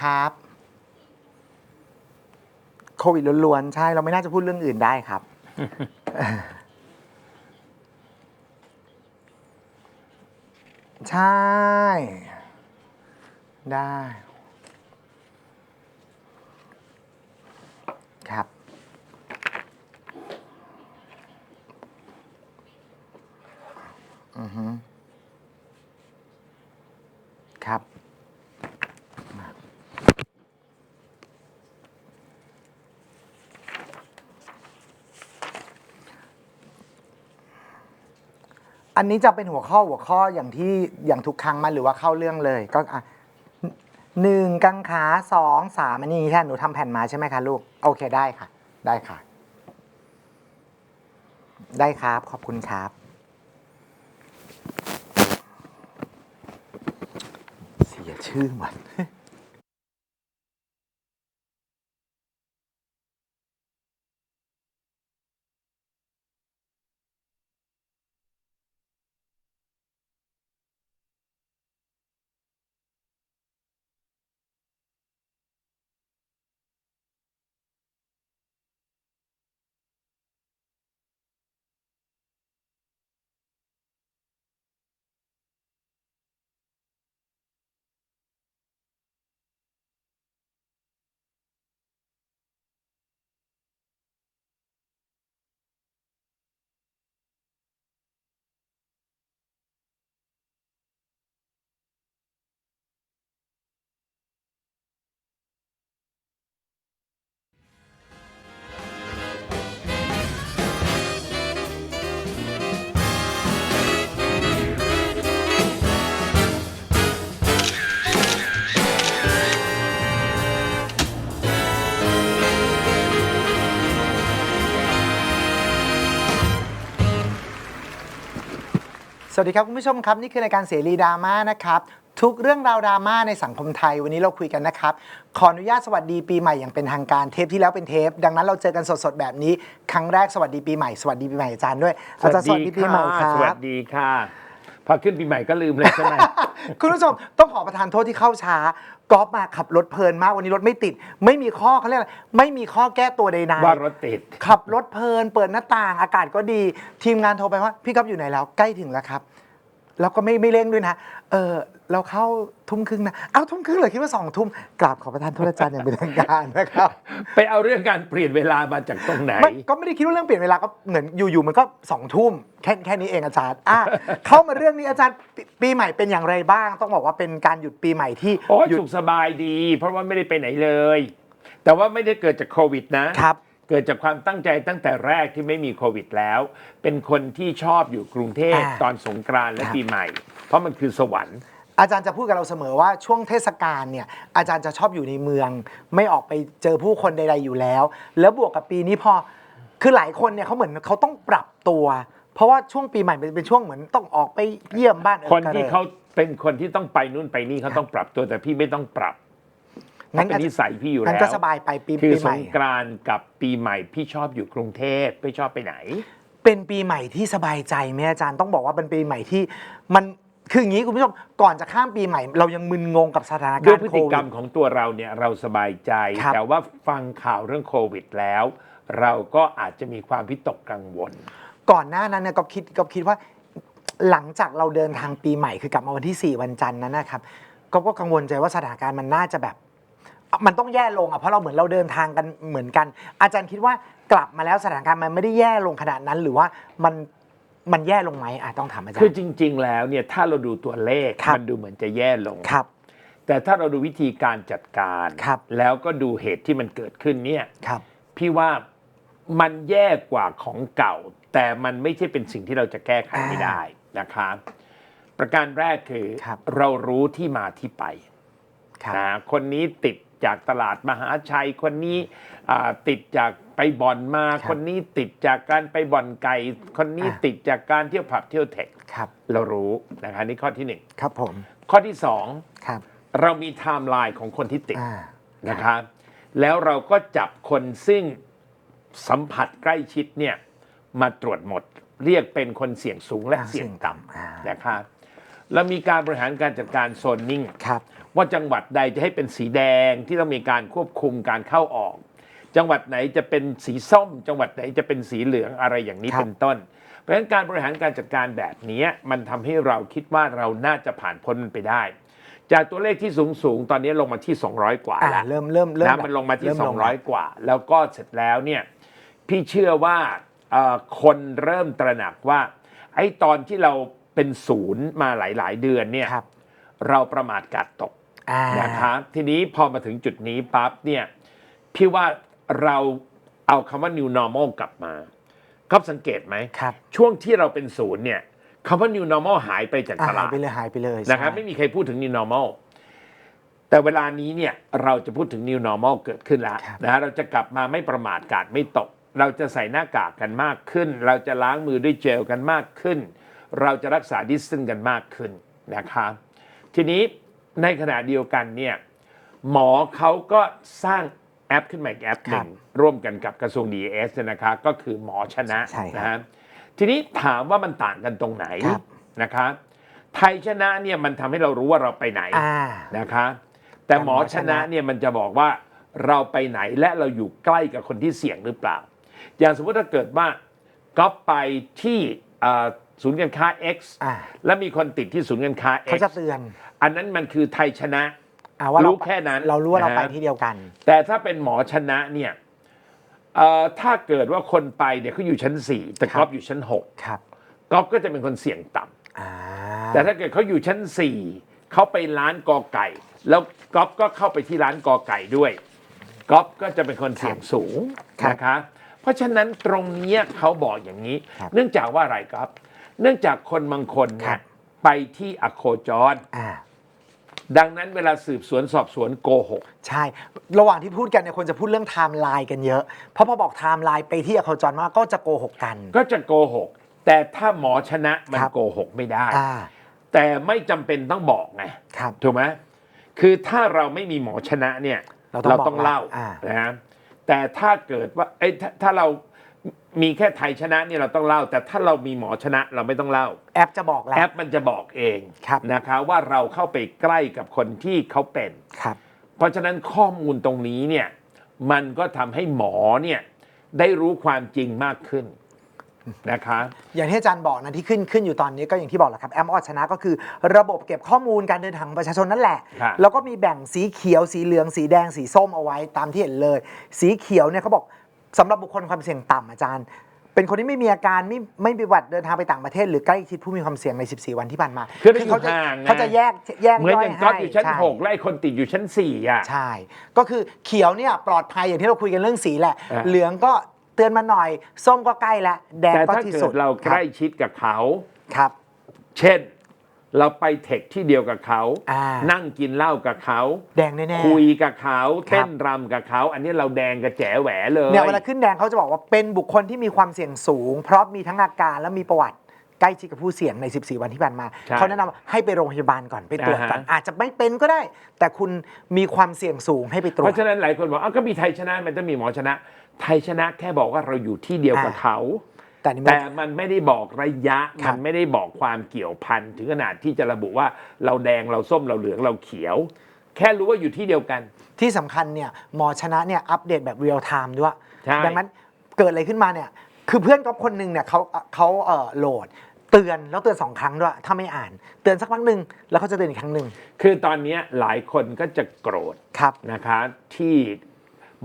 ครับ โควิดล้วนๆ ใช่ เราไม่น่าจะพูดเรื่องอื่นได้ครับ ใช่ ได้ ครับ อือฮึครับ อันนี้จะเป็นหัวข้อหัวข้ออย่างที่อย่างทุกครั้งมาหรือว่าเข้าเรื่องเลย ก็อะหนึ่งกังขาสองสามอันนี้แค่หนูทำแผ่นมาใช่ไหมคะลูก โอเคได้ค่ะ ได้ค่ะ ได้ครับ ขอบคุณครับ เสียชื่อหมัน วัสดีครับคุณผู้ชมครับ นี่คือรายการเสรีดราม่านะครับทุกเรื่องราวดราม่าในสังคมไทยวันนี้เราคุยกันนะครับ ขออนุญาตสวัสดีปีใหม่อย่างเป็นทางการเทปที่แล้วเป็นเทป ดังนั้นเราเจอกันสดๆแบบนี้ ครั้งแรกสวัสดีปีใหม่สวัสดีปีใหม่อาจารย์ด้วยอาจารย์สวัสดีปีใหม่คสวัสดีค่ะ พอขึ้นปีใหม่ก็ลืมเลยใช่ไหม คุณผู้ชมต้องขอประทานโทษที่เข้าช้ากอล์ฟมาขับรถเพลินมากวันนี้รถไม่ติด ไม่มีข้อเขาเรียกอะไรไม่มีข้อแก้ตัวใดๆว่ารถติด ขับรถเพลิน เปิดหน้าต่างอากาศก็ดี ทีมงานโทรไปว่าพี่ก๊อฟอยู่ไหนแล้วใกล้ถึงแล้วครับ แล้วก็ไม่ไม่เร่งด้วยนะ เออเราเข้าทุ่มครึ่งนะ เอาทุ่มครึ่งเลยคิดว่าสองทุ่มกราบขอประทานโทษอาจารย์อย่างเป็นทางการนะครับ ไปเอาเรื่องการเปลี่ยนเวลามาจากตรงไหนไม่ก็ไม่ได้คิดว่าเรื่องเปลี่ยนเวลาก็เหมือนอยู่ๆมันก็สองทุ่มแค่แค่นี้เองอาจารย์อะเข้ามาเรื่องนี้อาจารย์ปปีใหม่เป็นอย่างไรบ้าง ต้องบอกว่าเป็นการหยุดปีใหม่ที่โอ้ยหยุดสุขสบายดี เพราะว่าไม่ได้ไปไหนเลย แต่ว่าไม่ได้เกิดจากโควิดนะครับ เกิดจากความตั้งใจตั้งแต่แรกที่ไม่มีโควิดแล้ว เป็นคนที่ชอบอยู่กรุงเทพอ่า ตอนสงกรานต์และครับปีใหม่ เพราะมันคือสวรรค์ อาจารย์จะพูดกับเราเสมอว่าช่วงเทศกาลเนี่ยอาจารย์จะชอบอยู่ในเมือง ไม่ออกไปเจอผู้คนใดๆอยู่แล้ว แล้วบวกกับปีนี้พอคือหลายคนเนี่ยเขาเหมือนเขาต้องปรับตัว เพราะว่าช่วงปีใหม่เป็นเป็นช่วงเหมือนต้องออกไปเยี่ยมบ้านออคนที่กระริเขาเป็นคนที่ต้องไปนู่นไปนี่เขาต้องปรับตัวแต่พี่ไม่ต้องปรับเพ งั้ราะนเป็นนิสัยพี่อยู่งั้แล้นก็วสบายไปปีคือปีสใหม่ งกรานต์กับปีใหม่พี่ชอบอยู่กรุงเทพไม่ชอบไปไหน เป็นปีใหม่ที่สบายใจไหมอาจารย์ต้องบอกว่าเป็นปีใหม่ที่มันคืออย่างนี้คุณผู้ชมก่อนจะข้ามปีใหม่ เรายังมึนงงกับสถานด้กาวยรณ์พฤโคติวิกรรดมของตัวเราเนี่ยเราสบายใจ ครับ แต่ว่าฟังข่าวเรื่องโควิดแล้ว เราก็อาจจะมีความพิตกกังวล ก่อนหน้านั้นเนี่ยก็คิดก็คิดว่า หลังจากเราเดินทางปีใหม่คือกลับมาวันที่ 4 วันจันทร์นั้นนะครับก็ก็กังวลใจว่าสถานการณ์มันน่าจะแบบ มันต้องแย่ลงอะเพราะเราเหมือนเราเดินทางกันเหมือนกัน อาจารย์คิดว่ากลับมาแล้วสถานการณ์มันไม่ได้แย่ลงขนาดนั้น หรือว่ามันมันแย่ลงไหมอะต้องถามอาจารคือย์จริง ๆ แล้วเนี่ยถ้าเราดูตัวเลขครับ มันดูเหมือนจะแย่ลง ครับ แต่ถ้าเราดูวิธีการจัดการ ครับ แล้วก็ดูเหตุที่มันเกิดขึ้นเนี่ยครับ พี่ว่ามันแย่กว่าของเก่า แต่มันไม่ใช่เป็นสิ่งที่เราจะแก้ไขไม่ได้นะครับ ประการแรกคือครับ เรารู้ที่มาที่ไปครับ นะคนนี้ติด จากตลาดมหาชัยคนนี้อ่าติดจากไปบ่อนมาครับคนนี้ติดจากการไปบ่อนไก่ คนนี้อ่าติดจากการเที่ยวผับเที่ยวเทคครับ เรารู้นะครับนี่ข้อที่หนึ่งครับผม ข้อที่สองครับเรามีไทม์ไลน์ของคนที่ติดอ่านะครับแล้วเราก็จับคนซึ่งสัมผัสใกล้ชิดเนี่ยมาตรวจหมด เรียกเป็นคนเสี่ยงสูงและอ่าเสี่ยงต่อ่าำนะครับเรามีการบริหารการจัดการโซนนิ่งครับ ว่าจังหวัดใดจะให้เป็นสีแดงที่ต้องมีการควบคุมการเข้าออก จังหวัดไหนจะเป็นสีส้ม จังหวัดไหนจะเป็นสีเหลืองอะไรอย่างนี้ครับ เป็นต้น เพราะฉะนั้นการบริหารการจัดการแบบนี้มันทำให้เราคิดว่าเราน่าจะผ่านพ้นมันไปได้ จากตัวเลขที่สูงสูงๆตอนนี้ลงมาที่ 200 กว่าอ่าแล้ว เริ่มเริ่มเริ่มนะแบบมันลงมาที่ เริ่ลง200 กว่า แล้วก็เสร็จแล้วเนี่ยพี่เชื่อว่าเอ่อคนเริ่มตระหนักว่า ไอ้ตอนที่เราเป็นศูนย์มาหลาย ๆ เดือนเนี่ย ครับ เราประมาทกาดตกอ่า นะครับทีนี้พอมาถึงจุดนี้ปั๊บเนี่ยพี่ว่าเราเอาคำว่า new normal กลับมาก็สังเกตไหมครับช่วงที่เราเป็นศูนย์เนี่ยคำว่า new normal หายไปจากอ่าตหาลายดไปเลยหายไปเลยนะครับใช่ไม่มีใครพูดถึง new normal แต่เวลานี้เนี่ยเราจะพูดถึง new normal เกิดขึ้นแล้วครับนะฮะเราจะกลับมาไม่ประมาทกาดไม่ตก เราจะใส่หน้ากากกันมากขึ้น เราจะล้างมือด้วยเจลกันมากขึ้น เราจะรักษาดิสเทนกันมากขึ้นนะครับทีนี้ ในขณะเดียวกันเนี่ยหมอเขาก็สร้างแอปขึ้นมาอีกแอปหนึ่งร่วมกันกับกระทรวง DES เนยนะครับก็คือหมอชนะใช่ครับนะฮะทีนี้ถามว่ามันต่างกันตรงไหนครับนะคะไทยชนะเนี่ยมันทำให้เรารู้ว่าเราไปไหนอ่านะคะ แต่หมอชนะเนี่ยมันจะบอกว่าเราไปไหนและเราอยู่ใกล้กับคนที่เสี่ยงหรือเปล่า อย่างสมมติถ้าเกิดว่าก๊อปไปที่เอ่อ ศูนย์การค้า X อ่าแล้วมีคนติดที่ศูนย์การค้า เขา X จะเตือนอันนั้นมันคือไทยชนะ อ่าว่าเรารู้แค่นั้นเรารู้ว่าเรานะฮะไปที่เดียวกัน แต่ถ้าเป็นหมอชนะเนี่ยเอ่อถ้าเกิดว่าคนไปเนี่ยเขาอยู่ชั้น 4 แต่ครับก๊อฟอยู่ชั้น 6ครับก๊อฟก็จะเป็นคนเสี่ยงต่ำอ่าแต่ถ้าเกิดเขาอยู่ชั้น 4เขาไปร้านกอไก่ แล้วก๊อฟก็เข้าไปที่ร้านกอไก่ด้วยก๊อฟก็จะเป็นคนเสี่ยงสูงครับนะคะเพราะฉะนั้นตรงเนี้ยเขาบอกอย่างนี้ ครับ เนื่องจากว่าอะไรครับ เนื่องจากคนบางคนครัเนี่ยบไปที่อโคจร อ่า ดังนั้นเวลาสืบสวนสอบสวนโกหก ใช่ ระหว่างที่พูดกันเนี่ยคนจะพูดเรื่องไทม์ไลน์กันเยอะ เพราะพอบอกไทม์ไลน์ไปที่อโคจรมากก็จะโกหกกัน ก็จะโกหก แต่ถ้าหมอชนะมันครับ โกหกไม่ได้ อ่า แต่ไม่จำเป็นต้องบอกไงครับ ถูกไหมคือถ้าเราไม่มีหมอชนะเนี่ยเราต้องต้องบอกเล่าอ่า นะฮะแต่ถ้าเกิดว่าเอ้ยถ้าถ้าเรา มีแค่ไทยชนะเนี่ยเราต้องเล่า แต่ถ้าเรามีหมอชนะเราไม่ต้องเล่า แอปจะบอกแล้ว แอปมันจะบอกเองครับ นะคะว่าเราเข้าไปใกล้กับคนที่เขาเป็น ครับ เพราะฉะนั้นข้อมูลตรงนี้เนี่ยมันก็ทำให้หมอเนี่ยได้รู้ความจริงมากขึ้นนะคะ อย่างที่อาจารย์บอกนะที่ขึ้นขึ้นอยู่ตอนนี้ก็อย่างที่บอกแหละครับแอปออชนะก็คือ ระบบเก็บข้อมูลการเดินทางของประชาชนนั่นแหละ ครับ แล้วก็มีแบ่งสีเขียวสีเหลืองสีแดงสีส้มเอาไว้ตามที่เห็นเลย สีเขียวเนี่ยเขาบอก สำหรับบุคคลความเสี่ยงต่ำอาจารย์ เป็นคนที่ไม่มีอาการไม่ไม่มีประวัติเดินทางไปต่างประเทศ หรือใกล้ชิดผู้มีความเสี่ยงใน 14 วันที่ผ่านมาคือไม่อยู่เขาจะห่างไงเขาจะแยกแยกเหมือนย่อย่างก๊อฟให้อยู่ชั้นใช่หกและไอ้คนติดอยู่ชั้นสี่อะ ใช่ ก็คือเขียวเนี่ยปลอดภัยอย่างที่เราคุยกันเรื่องสีแหละ อ่าเหลืองก็เตือนมาหน่อย ส้มก็ใกล้แล้วแดงแต่ก็ถ้าที่เกิสุดดเราใกล้ชิดกับเขา ครับ เช่น เราไปเทคที่เดียวกับเขา อ่านั่งกินเหล้ากับเขา แดงแน่ๆ คุยกับเขาครับ เต้นรำกับเขา อันนี้เราแดงกระแจ๋แหวเลย เนี่ยเวลาขึ้นแดงเขาจะบอกว่าเป็นบุคคลที่มีความเสี่ยงสูง เพราะมีทั้งอาการและมีประวัติใกล้ชิดกับผู้เสี่ยงใน 14 วันที่ผ่านมา ใช่เขาแนะนำให้ไปโรงพยาบาลก่อนไปตรวจก่อนอ่าฮะ อาจจะไม่เป็นก็ได้ แต่คุณมีความเสี่ยงสูงให้ไปตรวเพจ ราะฉะนั้นหลายคนบอกอ้าวก็มีไทยชนะมันต้องมีหมอชนะ ไทยชนะแค่บอกว่าเราอยู่ที่เดียวกับอ่า เขา แต่นี่แต่ไม่มันไม่ได้บอกระยะครัมับนไม่ได้บอกความเกี่ยวพันถึงขนาดที่จะระบุว่าเราแดงเราส้มเราเหลืองเราเขียว แค่รู้ว่าอยู่ที่เดียวกัน ที่สำคัญเนี่ยหมอชนะเนี่ยอัปเดตแบบเรียลไทม์ด้วยใช่ดังนั้นเกิดอะไรขึ้นมาเนี่ยคือเพื่อนก๊อฟคนหนึ่งเนี่ยเขาเขาเอ่อโหลดเตือนแล้วเตือนสองครั้งด้วยถ้าไม่อ่าน เตือนสักครั้งหนึ่งแล้วเขาจะเตือนอีกครั้งหนึ่งคือตอนเนี้ยหลายคนก็จะโกรธครับนะคะที่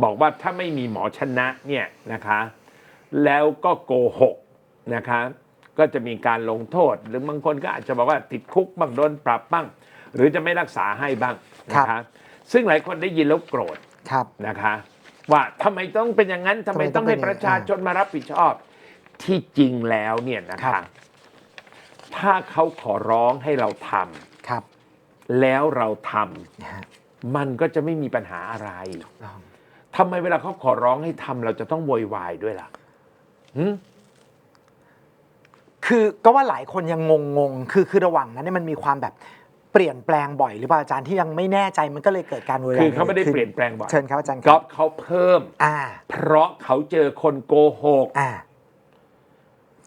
บอกว่าถ้าไม่มีหมอชนะเนี่ยนะคะ แล้วก็โกหกนะคะก็จะมีการลงโทษ หรือบางคนก็อาจจะบอกว่าติดคุกบ้างโดนปรับบ้าง หรือจะไม่รักษาให้บ้างนะครัคะบซึ่งหลายคนได้ยินแล้วโกรธครับนะคะ ว่าทำไมต้องเป็นอย่างนั้นทำไมทำไมต้ต้อองงเป็นให้ประชาชนมารับผิดชอบ ที่จริงแล้วเนี่ยนะครัคะบถ้าเขาขอร้องให้เราทำครับ แล้วเราทำนะฮะมันก็จะไม่มีปัญหาอะไรลองทำไมเวลาเขาขอร้องให้ทำเราจะต้องโวยวายด้วยล่ะหึ คือก็ว่าหลายคนยังงงงๆคือคือระหว่างนั้นเนี่ยมันมีความแบบเปลี่ยนแปลงบ่อยหรือเปล่าอาจารย์ที่ยังไม่แน่ใจมันก็เลยเกิดการโวยวายคือเขาไม่ได้ขึ้เปลี่ยนแปลงบ่อยเชิญครับอาจารย์คก๊รัอบฟเขาเพิ่ม อ่า เพราะเขาเจอคนโกหก อ่า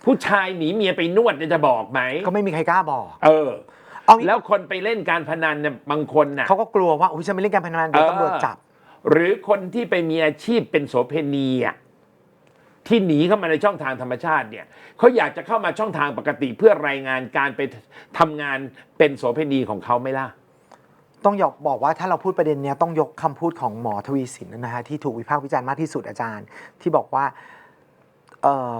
ผู้ชายหนีเมียไปนวดเนี่ยจะบอกไหมก็ไม่มีใครกล้าบอก เออ เอางี้แล้วคนไปเล่นการพนันเนี่ยบางคนน่ะ เขาก็กลัวว่าอุ้ยฉันไม่เล่นการพนันเดี๋ยวเออตำรวจจับ หรือคนที่ไปมีอาชีพเป็นโสเภณีอะ ที่หนีเข้ามาในช่องทางธรรมชาติเนี่ยเขาอยากจะเข้ามาช่องทางปกติเพื่อรายงานการไปทำงานเป็นโสเภณีของเขาไหม่ล่ะต้องยกบอกว่าถ้าเราพูดประเด็นเนี้ยต้องยกคำพูดของหมอทวีสินนะฮะที่ถูกวิพากษ์วิจารณ์มากที่สุดอาจารย์ ที่บอกว่าเอ่อ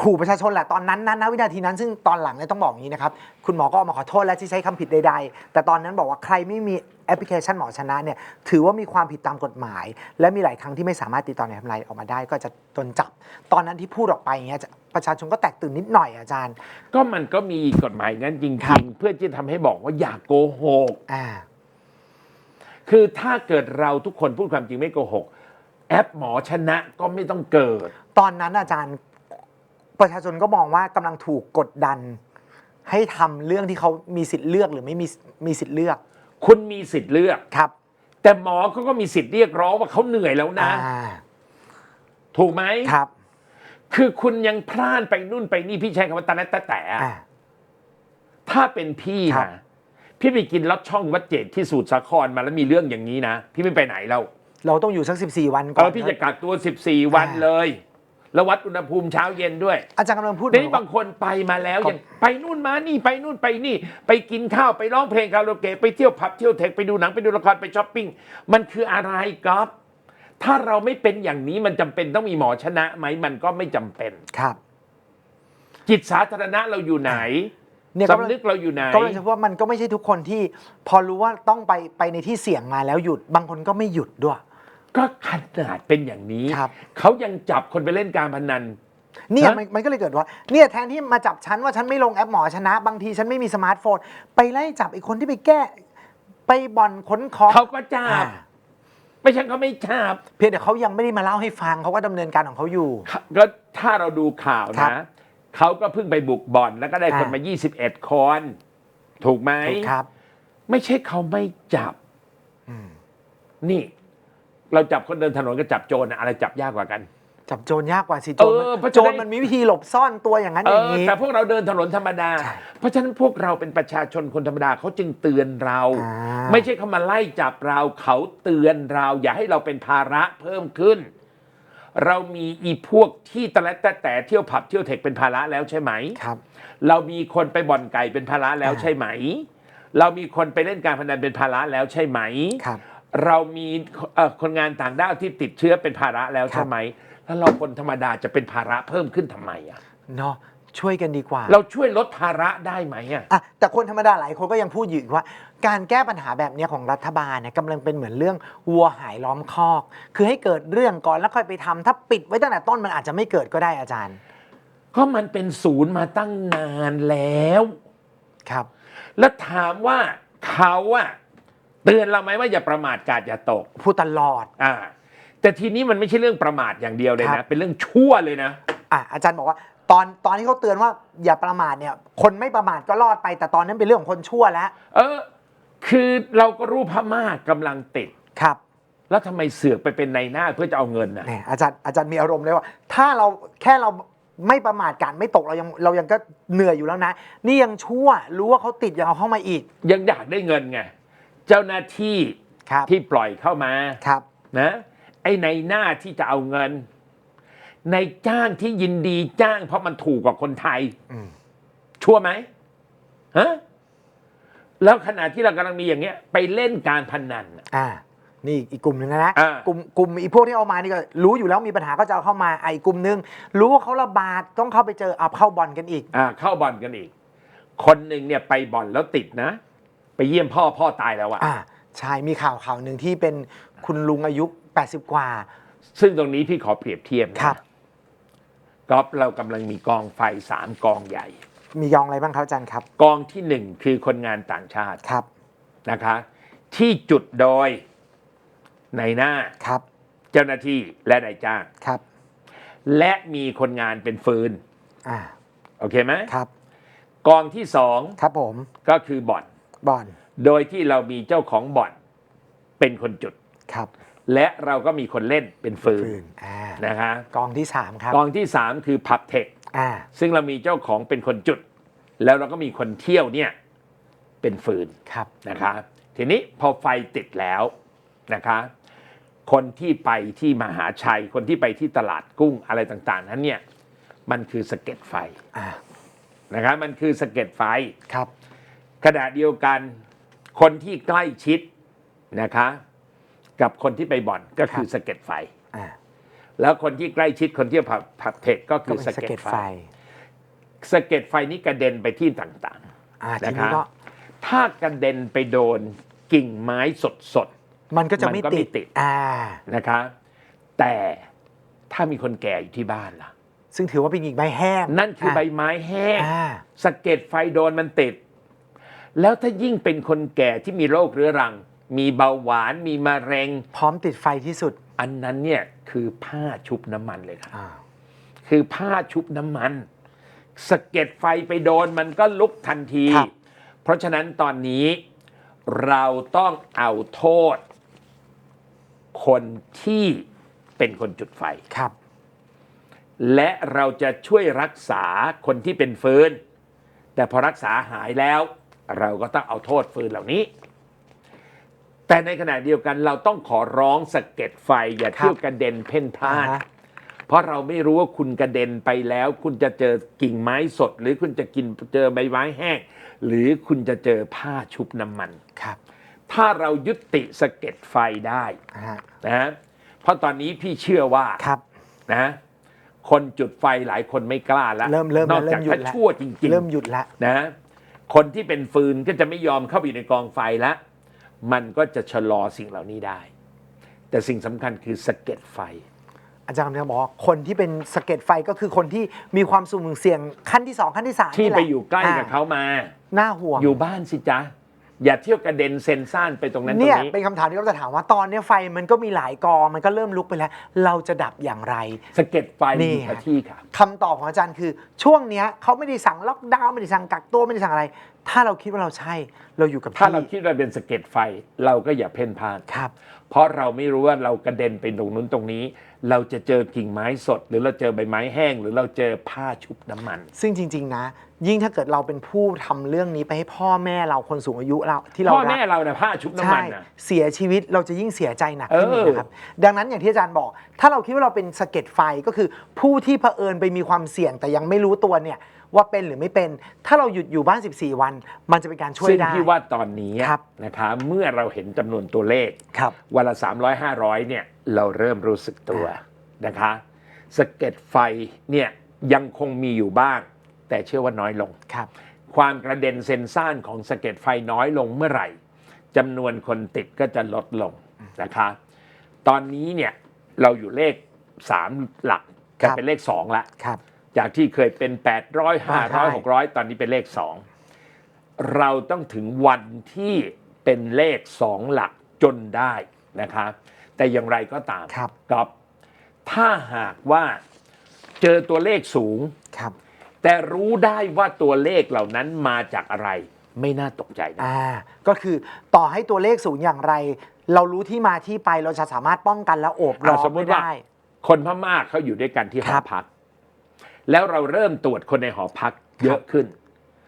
ขู่ประชาชนแหละตอนนั้นนั้นนะวินาทีนั้นซึ่งตอนหลังเนี่ยต้องบอกอย่างนี้นะครับ คุณหมอก็ออกมาขอโทษและที่ใช้คำผิดใด ๆ แต่ตอนนั้นบอกว่าใครไม่มีแอปพลิเคชันหมอชนะเนี่ยถือว่ามีความผิดตามกฎหมาย และมีหลายครั้งที่ไม่สามารถติดต่อในทำลายออกมาได้ก็จะโดนจับ ตอนนั้นที่พูดออกไปอย่างเงี้ยจะประชาชนก็แตกตื่นนิดหน่อยอาจารย์ก็มันก็มีกฎหมายงั้นจริครับงๆ เพื่อที่จะทำให้บอกว่าอย่าโกหก อ่า คือถ้าเกิดเราทุกคนพูดความจริงไม่โกหก แอปหมอชนะก็ไม่ต้องเกิด ตอนนั้นอาจารย์ ประชาชนก็มองว่ากำลังถูกกดดัน ให้ทำเรื่องที่เขามีสิทธิ์เลือกหรือไม่มีมีสิทธิ์เลือก คุณมีสิทธิ์เลือกครับ แต่หมอเขาก็มีสิทธิ์เรียกร้องว่าเขาเหนื่อยแล้วนะอ่าถูกไหมครับ คือคุณยังพลาดไปนู่นไปนี่พี่ใช้คำว่าตาแนะตาแต่อะอ่าถ้าเป็นพี่ครับนะพี่ไปกินลอดช่องวัดเจดที่สูตรสาครมาแล้วมีเรื่องอย่างนี้นะพี่ไม่ไปไหนแล้วเราต้องอยู่สัก14วันเอก่อนอพี่จะกักตัว14วันอ่าเลย แล้ววัดอุณหภูมิเช้าเย็นด้วยอาจารย์กำลังพูดทีนี้เหมือนบางคนไปมาแล้วครับยังไปนู่นมานี่ไปนู่นไปนี่ ไปกินข้าวไปร้องเพลงคาราโอเกะไปเที่ยวผับเที่ยวเทคไปดูหนังไปดูละครไปช้อปปิ้งมันคืออะไรก๊อฟถ้าเราไม่เป็นอย่างนี้มันจำเป็นต้องมีหมอชนะไหมมันก็ไม่จำเป็นครับ จิตสาธารณะเราอยู่ไหนเนี่ยกำลังสำนึกเราอยู่ไหนก็เลยจะพูดว่ามันก็ไม่ใช่ทุกคนที่ พอรู้ว่าต้องไปไปในที่เสี่ยงมาแล้วหยุด บางคนก็ไม่หยุดด้วย ก็ขนาดเป็นอย่างนี้ ครับ เขายังจับคนไปเล่นการพนัน เนี่ยฮะ มันมันก็เลยเกิดว่าเนี่ยแทนที่มาจับฉันว่าฉันไม่ลงแอปหมอชนะ บางทีฉันไม่มีสมาร์ทโฟน ไปไล่จับไอ้คนที่ไปแก้ ไปบ่อนค้นคอเขาก็จัอ่าบไม่ใช่เขาไม่จับ เพียงแต่เขายังไม่ได้มาเล่าให้ฟังเขาก็ดำเนินการของเขาอยู่ ก็ถ้าเราดูข่าวครันะ บเขาก็เพิ่งไปบุกบ่อนแล้วก็ได้คนอ่าม มา 21 คน ถูกไหม ถูกครับ ไม่ใช่เขาไม่จับ อืม นี่ เราจับคนเดินถนนกับจับโจรน่ะอะไรจับยากกว่ากัน จับโจรยากกว่าสิโจรมันเออเพราะโจฉะนั้รนมันมีวิธีหลบซ่อนตัวอย่างนั้นเออย่างอนี้ แต่พวกเราเดินถนนธรรมดา ใช่เพราะฉะนั้นพวกเราเป็นประชาชนคนธรรมดาเขาจึงเตือนเรา อ่า ไม่ใช่เขามาไล่จับเราเขาเตือนเรา อย่าให้เราเป็นภาระเพิ่มขึ้น เรามีอีพวกที่ตะและแต่แต่เที่ยวผับเที่ยวเทคเป็นภาระแล้วใช่ไหม ครับ เรามีคนไปบ่อนไก่เป็นภาระแล้วอ่าใช่ไหม เรามีคนไปเล่นการพนันเป็นภาระแล้วใช่ไหม ครับ เรามีเอ่อคนงานต่างด้าวที่ติดเชื้อเป็นภาระแล้วครับใช่ไหมแล้วเราคนธรรมดาจะเป็นภาระเพิ่มขึ้นทำไมอะเนาะช่วยกันดีกว่า เราช่วยลดภาระได้ไหมอะอะแต่คนธรรมดาหลายคนก็ยังพูดอยู่อีกว่า การแก้ปัญหาแบบเนี้ยของรัฐบาลเนี่ยกำลังเป็นเหมือนเรื่องวัวหายล้อมคอก คือให้เกิดเรื่องก่อนแล้วค่อยไปทำถ้าปิดไว้ตั้งแต่ต้นมันอาจจะไม่เกิดก็ได้อาจารย์ ก็มันเป็นศูนย์มาตั้งนานแล้วครับ แล้วถามว่าเขาอะ เตือนเราไหมว่าอย่าประมาทกาดอย่าตกพูดตลอด อ่า แต่ทีนี้มันไม่ใช่เรื่องประมาทอย่างเดียวเลยครันะ บ เป็นเรื่องชั่วเลยนะ อะอาจารย์บอกว่าตอนตอนที่เขาเตือนว่าอย่าประมาทเนี่ย คนไม่ประมาทก็รอดไป แต่ตอนนั้นเป็นเรื่องของคนชั่วแล้วเออ คือเราก็รู้พม่ากำลังติด ครับแล้วทำไมเสือกไปเป็นในหน้าเพื่อจะเอาเงินนะเนี่ยอาจารย์อาจารย์มีอารมณ์เลยว่า ถ้าเราแค่เราไม่ประมาทการไม่ตกเรายังเรายังก็เหนื่อยอยู่แล้วนะ นี่ยังชั่วรู้ว่าเขาติดยังเอาเข้ามาอีก ยังอยากได้เงินไง เจ้าหน้าที่ครับที่ปล่อยเข้ามาครับ นะไอ้ในหน้าที่จะเอาเงิน ในจ้างที่ยินดีจ้าง เพราะมันถูกกว่าคนไทยอืม ชั่วไหมฮะแล้วขณะที่เรากำลังมีอย่างเงี้ย ไปเล่นการพนันน่ะ อ่า นี่อีกกลุ่มหนึ่งนะอ่ากลุ่มกลุ่มอีพวกที่เอามานี่ก็รู้อยู่แล้วมีปัญหาก็จะเอาเข้ามาไอ้กลุ่มหนึงรู้ว่าเขาระบาดต้องเข้าไปเจอเอาเข้าบอลกันอีก อ่าเข้าบ่อนกันอีก คนหนึ่งเนี่ยไปบ่อนแล้วติดนะไป เยี่ยมพ่อพ่อตายแล้วอะอ่าใช่มีข่าวข่าวหนึ่งที่เป็นคุณลุงอายุ 80 กว่า ซึ่งตรงนี้พี่ขอเปรียบเทียบนะครับ ก๊อฟเรากำลังมีกองไฟสามกองใหญ่ มียองอะไรบ้างครับอาจารย์ครับกองที่หนึ่งคือคนงานต่างชาติครับนะคะ ที่จุดโดยในหน้าครับเจ้าหน้าที่และนายจ้าง ครับและมีคนงานเป็นฟืน อ่าโอเคไหมครับ กองที่สองครับผมก็คือบ่อน บอลโดยที่เรามีเจ้าของบ่อนเป็นคนจุด ครับและเราก็มีคนเล่นเป็นฟืนฟืนอ่านะคะ กองที่สามครับกองที่สามคือพับเทคอ่าซึ่งเรามีเจ้าของเป็นคนจุด แล้วเราก็มีคนเที่ยวเนี่ยเป็นฟืนครับ นะคะทีนี้พอไฟติดแล้วนะคะ คนที่ไปที่มหาชัย คนที่ไปที่ตลาดกุ้งอะไรต่างๆ นั้นเนี่ยมันคือสะเก็ดไฟอ่านะคะมันคือสะเก็ดไฟ ครับ ขณะเดียวกันคนที่ใกล้ชิดนะคะ กับคนที่ไปบ่อนก็คือครับสะเก็ดไฟ อ่าแล้วคนที่ใกล้ชิดคนที่ผับผับเทคก็ก็คือเป็นสะสะเก็เก็ดดไฟไฟสะเก็ดไฟนี้กระเด็นไปที่ต่างอ่าๆทีนะนี้คะก็ถ้ากระเด็นไปโดนกิ่งไม้สด มันก็จะไม่มันก็ไม่ติดติด อ่า ๆนะคะ แต่ถ้ามีคนแก่อยู่ที่บ้านล่ะ ซึ่งถือว่าเป็นอีกใบแห้งนั่นคือใบไม้แห้ง อ่า สะเก็ดไฟโดนมันติด แล้วถ้ายิ่งเป็นคนแก่ที่มีโรคเรื้อรัง มีเบาหวานมีมะเร็ง พร้อมติดไฟที่สุด อันนั้นเนี่ยคือผ้าชุบน้ำมันเลยครับอ่าคือผ้าชุบน้ำมันสะเก็ดไฟไปโดนมันก็ลุกทันทีครับเพราะฉะนั้นตอนนี้เราต้องเอาโทษ คนที่เป็นคนจุดไฟครับ และเราจะช่วยรักษาคนที่เป็นฟืนแต่พอรักษาหายแล้ว เราก็ต้องเอาโทษฟืนเหล่านี้ แต่ในขณะเดียวกันเราต้องขอร้องสะเก็ดไฟ อย่าเที่ยวกระเด็นเพ่นพลาด อ่าฮะ เพราะเราไม่รู้ว่าคุณกระเด็นไปแล้ว คุณจะเจอกิ่งไม้สด หรือคุณจะกินเจอใบไม้แห้ง หรือคุณจะเจอผ้าชุบน้ำมัน ครับถ้าเรายุติสะเก็ดไฟได้อ่านะเพราะตอนนี้พี่เชื่อว่า ครับ นะคนจุดไฟหลายคนไม่กล้าแล้วเริ่มเริ่มนอกจากเริ่มหยุดถ้าแล้ว ชั่วจริงเริ่มหยุดแล้วๆนะ คนที่เป็นฟืนก็จะไม่ยอมเข้าไปอยู่ในกองไฟแล้วมันก็จะชะลอสิ่งเหล่านี้ได้ แต่สิ่งสำคัญคือสะเก็ดไฟ อาจารย์กำลังบอกว่าคนที่เป็นสะเก็ดไฟก็คือคนที่มีความสุ่มเสี่ยงขั้นที่สองขั้นที่สามที่นี่แหไปละอยู่ใกล้กับเขามา น่าห่วง อยู่บ้านสิจ๊ะ อย่าเที่ยวกระเด็นเซนซ่านไปตรงนั้นตรเนี่ยงนี้ เป็นคำถามที่เราจะถามว่าตอนเนี้ยไฟมันก็มีหลายกองมันก็เริ่มลุกไปแล้ว เราจะดับอย่างไร สะเก็ดไฟนี่ มีกับที่ค่ะ คำตอบของอาจารย์คือ ช่วงเนี้ยเขาไม่ได้สั่งล็อกดาวน์ไม่ได้สั่งกักตัวไม่ได้สั่งอะไร ถ้าเราคิดว่าเราใช่เราอยู่กับถ้าที่เราคิดว่าเป็นสะเก็ดไฟเราก็อย่าเพ่นพ่าน ครับ เพราะเราไม่รู้ว่าเรากระเด็นไปตรงนู้นตรงนี้ เราจะเจอกิ่งไม้สด หรือเราเจอใบไม้แห้ง หรือเราเจอผ้าชุบน้ำมัน ซึ่งจริง ๆ นะ ยิ่งถ้าเกิดเราเป็นผู้ทำเรื่องนี้ไปให้พ่อแม่เราคนสูงอายุเราที่เราพ่อรัแม่กเราเนี่ยผ้าชุบน้ำใช่มันนะ เสียชีวิตเราจะยิ่งเสียใจหนักขึ้นเอออีกนะครับ ดังนั้นอย่างที่อาจารย์บอก ถ้าเราคิดว่าเราเป็นสะเก็ดไฟก็คือผู้ที่เผอิญไปมีความเสี่ยงแต่ยังไม่รู้ตัวเนี่ย ว่าเป็นหรือไม่เป็น ถ้าเราหยุดอยู่บ้าน 14 วัน มันจะเป็นการช่วยซึ่งได้ พี่ว่าตอนนี้ครับนะคะเมื่อเราเห็นจำนวนตัวเลขครับ วันละ300 500เนี่ยเราเริ่มรู้สึกตัวนะคะสะเก็ดไฟเนี่ยยังคงมีอยู่บ้าง แต่เชื่อว่าน้อยลง ครับ ความกระเด็นเซนซ่านของสะเก็ดไฟน้อยลงเมื่อไหร่จำนวนคนติดก็จะลดลงนะคะ ตอนนี้เนี่ยเราอยู่เลข 3 หลักครัจะบเป็นเลข2ละ ครับ จากที่เคยเป็น 800ใช่500 600 ตอนนี้เป็นเลข 2 เราต้องถึงวันที่เป็นเลข 2 หลักจนได้นะคะแต่อย่างไรก็ตามครับก็ถ้าหากว่าเจอตัวเลขสูงครับ แต่รู้ได้ว่าตัวเลขเหล่านั้นมาจากอะไร ไม่น่าตกใจนะอ่าก็คือต่อให้ตัวเลขสูงอย่างไร เรารู้ที่มาที่ไปเราจะสามารถป้องกันและโอบล้ออะสมมมุไม่ติว่าได้ คนพม่าเขาอยู่ด้วยกันที่หครัอบพัก แล้วเราเริ่มตรวจคนในหอพักเยอะขึ้น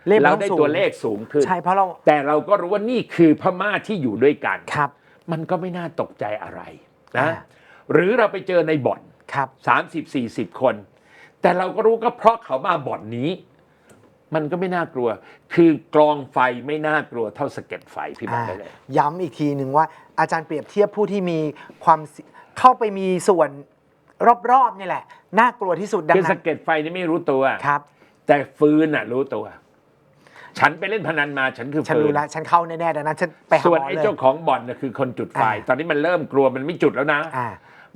เลขมันเราต้องได้สูงตัวเลขสูงขึ้น ใช่เพราะเราแต่เราก็รู้ว่านี่คือพม่าที่อยู่ด้วยกันครับ มันก็ไม่น่าตกใจอะไรนะอ่าหรือเราไปเจอในบ่อนครับ30 40คน แต่เราก็รู้ก็เพราะเขามาบ่อนนี้ มันก็ไม่น่ากลัว คือกลองไฟไม่น่ากลัวเท่าสะเก็ดไฟพี่บอกได้เลยอ่าย้ำอีกทีหนึ่งว่าอาจารย์เปรียบเทียบผู้ที่มีความเสี่ยเข้าไปมีส่วน รอบๆนี่แหละ น่ากลัวที่สุดดังคือนั้สะนเก็ดไฟนี่ไม่รู้ตัว ครับ แต่ฟืนน่ะรู้ตัว ฉันไปเล่นพนันมาฉันคือฉันฟืรู้นแล้วฉันเข้าแน่ๆดังนั้นฉันไปหาส่วนหมอไอ้เลย เจ้าของบ่อนน่ะคือคนจุดไฟ อ่า ตอนนี้มันเริ่มกลัวมันไม่จุดแล้วนะ อ่า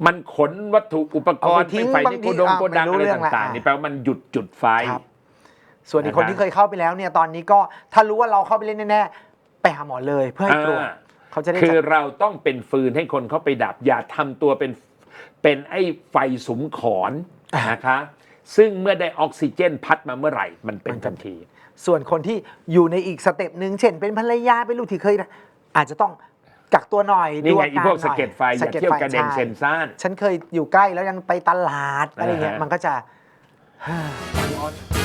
มันขนวัตถุอุปกรณ์เอาไปทิ้ไปงไฟบางในทีโกดงอะโกดังไม่รู้อะไรเรื่องละต่างๆอ่านี่แปลว่ามันหยุดจุดไฟ ครับ ส่วนอีกคนนะครับ ที่เคยเข้าไปแล้วเนี่ยตอนนี้ก็ถ้ารู้ว่าเราเข้าไปเล่นแน่ๆไปหาหมอเลยเพื่อให้ตรวจอ่าเขาจะได้คือจัด เราต้องเป็นฟืนให้คนเข้าไปดับ อย่าทำตัวเป็น เป็นไอ้ไฟสุมขอนอ่านนะคะ ซึ่งเมื่อได้ออกซิเจนพัดมาเมื่อไหร่ มันเป็นมันจะทันที ส่วนคนที่อยู่ในอีกสเต็ปหนึ่งเช่นเป็นภรรยาเป็นลูกที่เคยนะอาจจะต้องกักตัวหน่อยนี่ดูไงอาอีการพวกหสะน่อยเก็ดไฟอย่าสะเที่ยวกระเด็นใช่เซนซ่านฉันเคยอยู่ใกล้แล้วยังไปตลาดอะไรเงี้ยอ่าฮะมันก็จะอ่า